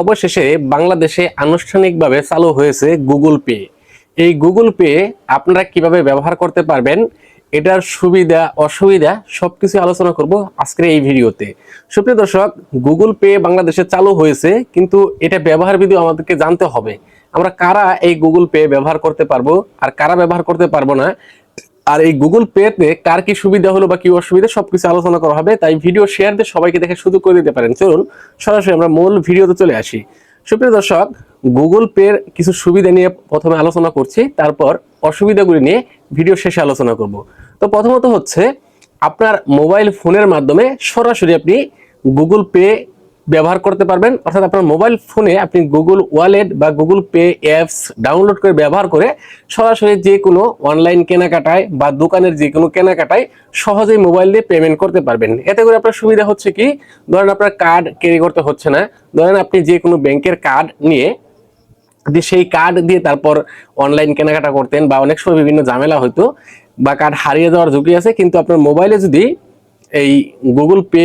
অবশেষে বাংলাদেশে আনুষ্ঠানিকভাবে চালু হয়েছে গুগল পে। এই গুগল পে আপনারা কীভাবে ব্যবহার করতে পারবেন, এটার সুবিধা, অসুবিধা সবকিছু আলোচনা করব আজকের এই ভিডিওতে। সুপ্রিয় দর্শক, গুগল পে বাংলাদেশে চালু হয়েছে, কিন্তু এটা ব্যবহার বিধি আমাদেরকে জানতে হবে। আমরা কারা এই গুগল পে ব্যবহার করতে পারব, আর কারা ব্যবহার করতে পারব না আর এই গুগল পেতে কার কি সুবিধা হলো বা কি অসুবিধা সবকিছু আলোচনা করা হবে, তাই ভিডিও শেয়ার দিয়ে সবাইকে দেখে সুযোগ করে দিতে পারেন। চলুন, সরাসরি আমরা মূল ভিডিওতে চলে আসি। সুপ্রিয় দর্শক গুগল পের কিছু সুবিধা নিয়ে প্রথমে আলোচনা করছি, তারপর অসুবিধাগুলি নিয়ে ভিডিও শেষে আলোচনা করব। তো প্রথমত হচ্ছে, আপনার মোবাইল ফোনের মাধ্যমে সরাসরি আপনি গুগল পে ব্যবহার করতে পারবেন। অর্থাৎ আপনার মোবাইল ফোনে আপনি গুগল ওয়ালেট বা গুগল পে অ্যাপস ডাউনলোড করে ব্যবহার করে সরাসরি যে কোনো অনলাইন কেনাকাটায় বা দোকানের যে কোনো কেনাকাটায় সহজেই মোবাইল দিয়ে পেমেন্ট করতে পারবেন। এতে করে আপনার সুবিধা হচ্ছে কি? ধরেন আপনার কার্ড ক্যারি করতে হচ্ছে না। ধরেন আপনি যে কোনো ব্যাংকের কার্ড নিয়ে যে সেই কার্ড দিয়ে তারপর অনলাইন কেনাকাটা করতেন বা অনেক সময় বিভিন্ন ঝামেলা হতো বা কার্ড হারিয়ে যাওয়ার ঝুঁকি আছে, কিন্তু আপনার মোবাইলে যদি এই গুগল পে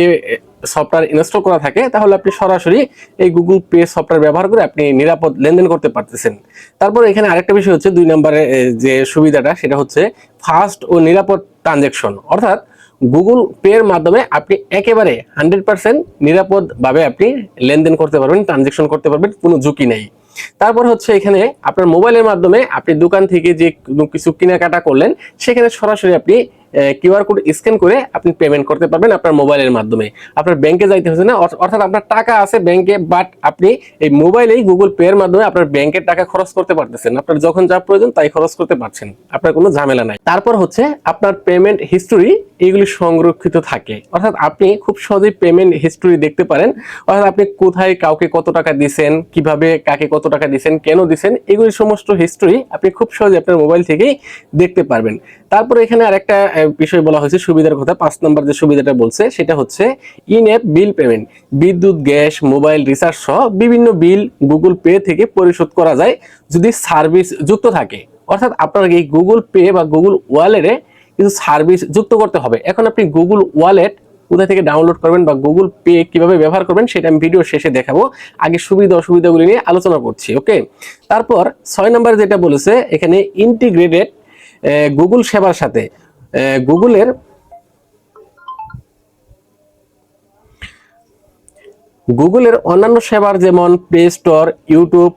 সফটওয়্যার ইনস্টল করা থাকে, তাহলে আপনি সরাসরি এই গুগল পে সফটওয়্যার ব্যবহার করে আপনি নিরাপদ লেনদেন করতে পারতেছেন। তারপর এখানে আরেকটা বিষয় হচ্ছে দুই নম্বরে যে সুবিধাটা, সেটা হচ্ছে ফাস্ট ও নিরাপদ ট্রানজেকশন অর্থাৎ গুগল পে এর মাধ্যমে আপনি একেবারে হান্ড্রেড পার্সেন্ট নিরাপদভাবে আপনি লেনদেন করতে পারবেন ট্রানজেকশন করতে পারবেন, কোনো ঝুঁকি নেই। তারপর হচ্ছে এখানে আপনার মোবাইলের মাধ্যমে আপনি দোকান থেকে যে কিছু কেনাকাটা করলেন, সেখানে সরাসরি আপনি কিউআর কোড স্ক্যান করে আপনি পেমেন্ট করতে পারবেন আপনার মোবাইলের মাধ্যমে। আপনার ব্যাংকে যাইতে হচ্ছে না অর্থাৎ আপনার টাকা আছে ব্যাংকে বাট আপনি এই মোবাইলেই গুগল পে এর মাধ্যমে আপনার ব্যাংকের টাকা খরচ করতে পারতেছেন। আপনার যখন যা প্রয়োজন তাই খরচ করতে পারছেন আপনার কোনো ঝামেলা নাই। তারপর হচ্ছে আপনার পেমেন্ট হিস্টোরি এগুলি সংরক্ষিত থাকে। অর্থাৎ আপনি খুব সহজেই পেমেন্ট হিস্টোরি দেখতে পারেন। অর্থাৎ আপনি কোথায় কাউকে কত টাকা দিছেন কীভাবে কাকে কত টাকা দিছেন কেন দিছেন এগুলি সমস্ত হিস্টোরি আপনি খুব সহজে আপনার মোবাইল থেকেই দেখতে পারবেন। তারপরে এখানে আরেকটা আহ, বিষয় বলা হয়েছে, সুবিধার কথা, পাঁচ নম্বর যে সুবিধাটা বলছে, সেটা হচ্ছে ইন অ্যাপ বিল পেমেন্ট বিদ্যুৎ, গ্যাস মোবাইল রিচার্জ সহ বিভিন্ন বিল গুগল পে থেকে পরিশোধ করা যায় যদি সার্ভিস যুক্ত থাকে। অর্থাৎ আপনার এই গুগল পে বা গুগল ওয়ালেটে কিছু সার্ভিস যুক্ত করতে হবে। এখন আপনি গুগল ওয়ালেট কোথা থেকে ডাউনলোড করবেন বা গুগল পে কীভাবে ব্যবহার করবেন, সেটা আমি ভিডিও শেষে দেখাবো। আগে সুবিধা, অসুবিধাগুলি নিয়ে আলোচনা করছি ওকে তারপর ছয় নম্বর যেটা বলেছে, এখানে ইন্টিগ্রেটেড গুগল সেবার সাথে। গুগলের গুগলের অন্যান্য সেবার যেমন প্লে স্টোর ইউটিউব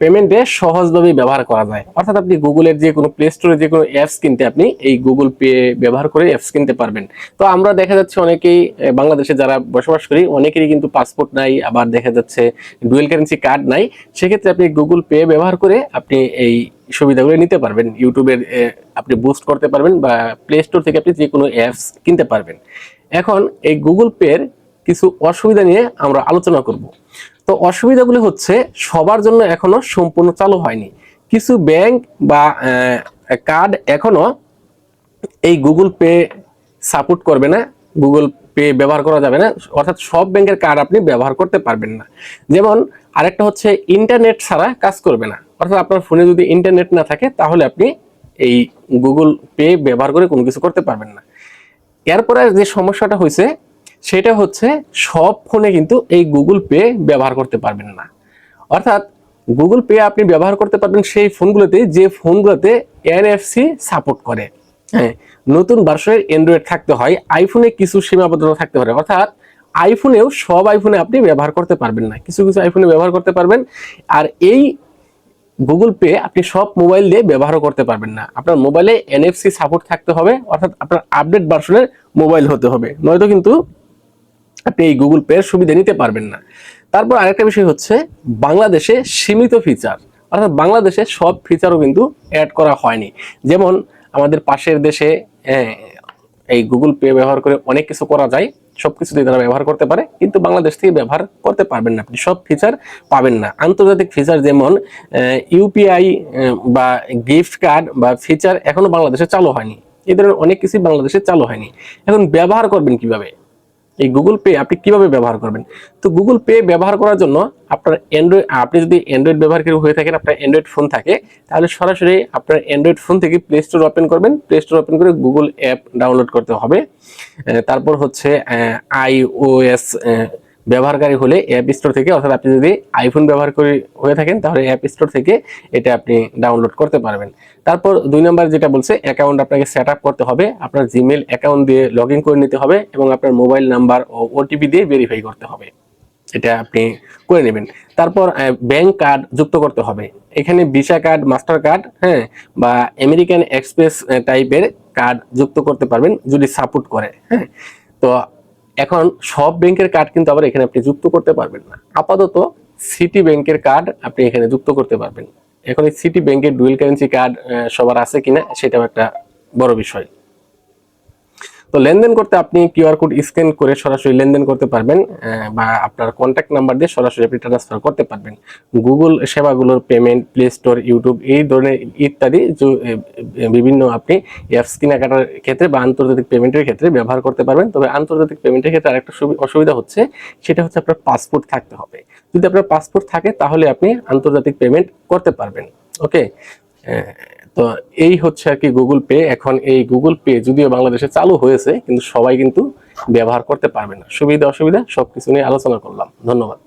পেমেন্টে সহজভাবে ব্যবহার করা যায়। অর্থাৎ আপনি গুগলের যে কোনো প্লে স্টোরে যে কোনো অ্যাপস কিনতে আপনি এই গুগল পে ব্যবহার করে অ্যাপস কিনতে পারবেন। তো আমরা দেখা যাচ্ছে অনেকেই বাংলাদেশে যারা বসবাস করি, অনেকেরই কিন্তু পাসপোর্ট নাই, আবার দেখা যাচ্ছে ডুয়েল কারেন্সি কার্ড নাই। সেক্ষেত্রে আপনি গুগল পে ব্যবহার করে আপনি এই সুবিধাগুলো নিতে পারবেন। ইউটিউবের আপনি বুস্ট করতে পারবেন বা প্লে স্টোর থেকে আপনি যে কোনো অ্যাপস কিনতে পারবেন। এখন এই গুগল পের কিছু অসুবিধা নিয়ে আমরা আলোচনা করব। তো অসুবিধাগুলো হচ্ছে সবার জন্য এখনও সম্পূর্ণ চালু হয়নি। কিছু ব্যাংক বা কার্ড এখনও এই গুগল পে সাপোর্ট করবে না, গুগল পে ব্যবহার করা যাবে না, অর্থাৎ সব ব্যাংকের কার্ড আপনি ব্যবহার করতে পারবেন না। যেমন আরেকটা হচ্ছে ইন্টারনেট ছাড়া কাজ করবে না, অর্থাৎ আপনার ফোনে যদি ইন্টারনেট না থাকে তাহলে আপনি এই গুগল পে ব্যবহার করে কোনো কিছু করতে পারবেন না। এরপরে যে সমস্যাটা হয়েছে সেটা হচ্ছে সব ফোনে কিন্তু এই গুগল পে ব্যবহার করতে পারবেন না। অর্থাৎ গুগল পে আপনি ব্যবহার করতে পারবেন সেই ফোনগুলোতে, যে ফোনগুলোতে এনএফসি সাপোর্ট করে। হ্যাঁ নতুন ভার্সনের অ্যান্ড্রয়েড থাকতে হয় আইফোনে কিছু সীমাবদ্ধতা থাকতে পারে। অর্থাৎ আইফোনেও সব আইফোনে আপনি ব্যবহার করতে পারবেন না। কিছু কিছু আইফোনে ব্যবহার করতে পারবেন। আর এই গুগল পে আপনি সব মোবাইল দিয়ে ব্যবহারও করতে পারবেন না। আপনার মোবাইলে এনএফসি সাপোর্ট থাকতে হবে, অর্থাৎ আপনার আপডেট ভার্সনের মোবাইল হতে হবে। নয়তো কিন্তু আপনি এই গুগল পে সুবিধা নিতে পারবেন না। তারপর আরেকটা বিষয় হচ্ছে বাংলাদেশে সীমিত ফিচার অর্থাৎ বাংলাদেশে সব ফিচারও কিন্তু অ্যাড করা হয়নি। যেমন আমাদের পাশের দেশে আহ, এই গুগল পে ব্যবহার করে অনেক কিছু করা যায় সব কিছুতেই তারা ব্যবহার করতে পারে কিন্তু বাংলাদেশ থেকে ব্যবহার করতে পারবেন না আপনি সব ফিচার পাবেন না। আন্তর্জাতিক ফিচার যেমন ইউপিআই বা গিফট কার্ড বা ফিচার এখনও বাংলাদেশে চালু হয়নি। এই ধরনের অনেক কিছুই বাংলাদেশে চালু হয়নি। এখন ব্যবহার করবেন কীভাবে? এই গুগল পে আপনি কীভাবে ব্যবহার করবেন? তো গুগল পে ব্যবহার করার জন্য আপনার অ্যান্ড্রয়েড আপনি যদি অ্যান্ড্রয়েড ব্যবহারকারী হয়ে থাকেন, আপনার অ্যান্ড্রয়েড ফোন থাকে, তাহলে সরাসরি আপনার অ্যান্ড্রয়েড ফোন থেকে প্লে স্টোর ওপেন করবেন। প্লে স্টোর ওপেন করে গুগল অ্যাপ ডাউনলোড করতে হবে। তারপর হচ্ছে আইওএস ব্যবহারকারী হলে অ্যাপ স্টোর থেকে, অর্থাৎ আপনি যদি আইফোন ব্যবহার করে, হয়ে থাকেন, তাহলে অ্যাপ স্টোর থেকে এটা আপনি ডাউনলোড করতে পারবেন। তারপর দুই নম্বর যেটা বলছে অ্যাকাউন্ট আপনাকে সেট আপ করতে হবে, আপনার জিমেল অ্যাকাউন্ট দিয়ে লগ করে নিতে হবে এবং আপনার মোবাইল নাম্বার ও ওটিপি দিয়ে ভেরিফাই করতে হবে। এটা আপনি করে নেবেন। তারপর ব্যাংক কার্ড যুক্ত করতে হবে। এখানে ভিসা কার্ড মাস্টার কার্ড হ্যাঁ বা আমেরিকান এক্সপ্রেস টাইপের কার্ড যুক্ত করতে পারবেন, যদি সাপোর্ট করে হ্যাঁ। তো এখন সব ব্যাংকের কার্ড কিন্তু আবার এখানে আপনি যুক্ত করতে পারবেন না। আপাতত সিটি ব্যাংকের কার্ড আপনি এখানে যুক্ত করতে পারবেন। এখন এই সিটি ব্যাংকের ডুয়েল কারেন্সি কার্ড সবার আছে কিনা সেটাও একটা বড় বিষয়। তো লেনদেন করতে আপনি কিউআর কোড স্ক্যান করে সরাসরি লেনদেন করতে পারবেন বা আপনার কন্ট্যাক্ট নাম্বার দিয়ে সরাসরি আপনি ট্রান্সফার করতে পারবেন। গুগল সেবাগুলোর পেমেন্ট প্লে স্টোর ইউটিউব এই ধরনের ইত্যাদি বিভিন্ন আপনি অ্যাপস কেনাকাটার ক্ষেত্রে বা আন্তর্জাতিক পেমেন্টের ক্ষেত্রে ব্যবহার করতে পারবেন। তবে আন্তর্জাতিক পেমেন্টের ক্ষেত্রে আরেকটা সুবি- অসুবিধা হচ্ছে, সেটা হচ্ছে আপনার পাসপোর্ট থাকতে হবে। যদি আপনার পাসপোর্ট থাকে, তাহলে আপনি আন্তর্জাতিক পেমেন্ট করতে পারবেন। ওকে তো এই হচ্ছে আর কি গুগল পে এখন এই গুগল পে যদিও বাংলাদেশে চালু হয়েছে, কিন্তু সবাই কিন্তু ব্যবহার করতে পারবে না। সুবিধা, অসুবিধা, সবকিছু নিয়ে আলোচনা করলাম। ধন্যবাদ।